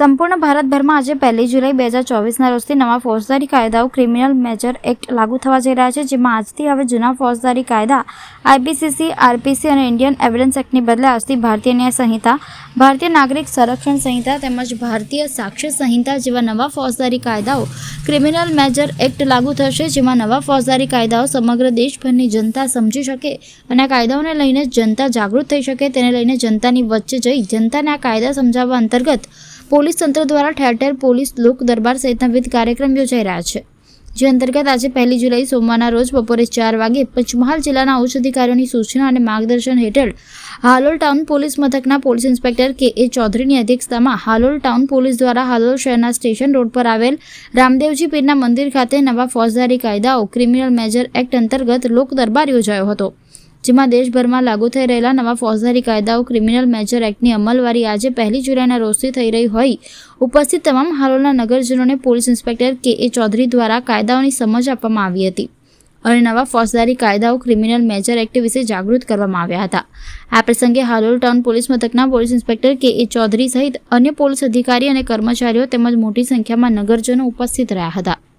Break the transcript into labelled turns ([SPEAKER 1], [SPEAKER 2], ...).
[SPEAKER 1] સંપૂર્ણ ભારતભરમાં આજે પહેલી જુલાઈ બે હજાર ચોવીસના રોજથી નવા ફોજદારી કાયદાઓ ક્રિમિનલ મેજર એક્ટ લાગુ થવા જઈ રહ્યા છે, જેમાં આજથી હવે જૂના ફોજદારી કાયદા, આઈપીસીસી, આરપીસી અને ઇન્ડિયન એવિડન્સ એક્ટની બદલે આજથી ભારતીય ન્યાય સંહિતા, ભારતીય નાગરિક સંરક્ષણ સંહિતા તેમજ ભારતીય સાક્ષ્ય સંહિતા જેવા નવા ફોજદારી કાયદાઓ ક્રિમિનલ મેજર એક્ટ લાગુ થશે, જેમાં નવા ફોજદારી કાયદાઓ સમગ્ર દેશભરની જનતા સમજી શકે અને કાયદાઓને લઈને જનતા જાગૃત થઈ શકે. તેને લઈને જનતાની વચ્ચે જઈ જનતાને આ કાયદા સમજાવવા અંતર્ગત પોલીસ તંત્ર દ્વારા ઠેર ઠેર પોલીસ લોક દરબાર સહિતના વિવિધ કાર્યક્રમ યોજાઈ રહ્યા છે. જે અંતર્ગત આજે પહેલી જુલાઈ સોમવારના રોજ બપોરે ચાર વાગે પંચમહાલ જિલ્લાના ઉચ્ચ અધિકારીઓની સૂચના અને માર્ગદર્શન હેઠળ હાલોલ ટાઉન પોલીસ મથકના પોલીસ ઇન્સ્પેક્ટર કે એ ચૌધરીની અધ્યક્ષતામાં હાલોલ ટાઉન પોલીસ દ્વારા હાલોલ શહેરના સ્ટેશન રોડ પર આવેલ રામદેવજી પીરના મંદિર ખાતે નવા ફોજદારી કાયદાઓ ક્રિમિનલ મેજર એક્ટ અંતર્ગત લોક દરબાર યોજાયો હતો. જેમાં દેશભરમાં લાગુ થઈ રહેલા નવા ફોજદારી કાયદાઓ ક્રિમિનલ મેજર એક્ટની અમલવારી આજે પહેલી જુલાઈના રોજથી થઈ રહી હોય. ઉપસ્થિત તમામ હાલોલના નગરજનોને police inspector K. A. Chaudhary દ્વારા કાયદાઓની સમજ આપવામાં આવી હતી અને નવા ફોજદારી કાયદાઓ ક્રિમિનલ મેજર એક્ટ વિશે જાગૃત કરવામાં આવ્યા હતા. આ પ્રસંગે હાલોલ ટાઉન પોલીસ મથકના police inspector K. A. Chaudhary સહિત અન્ય પોલીસ અધિકારી અને કર્મચારીઓ તેમજ મોટી સંખ્યામાં નગરજનો ઉપસ્થિત રહ્યા હતા.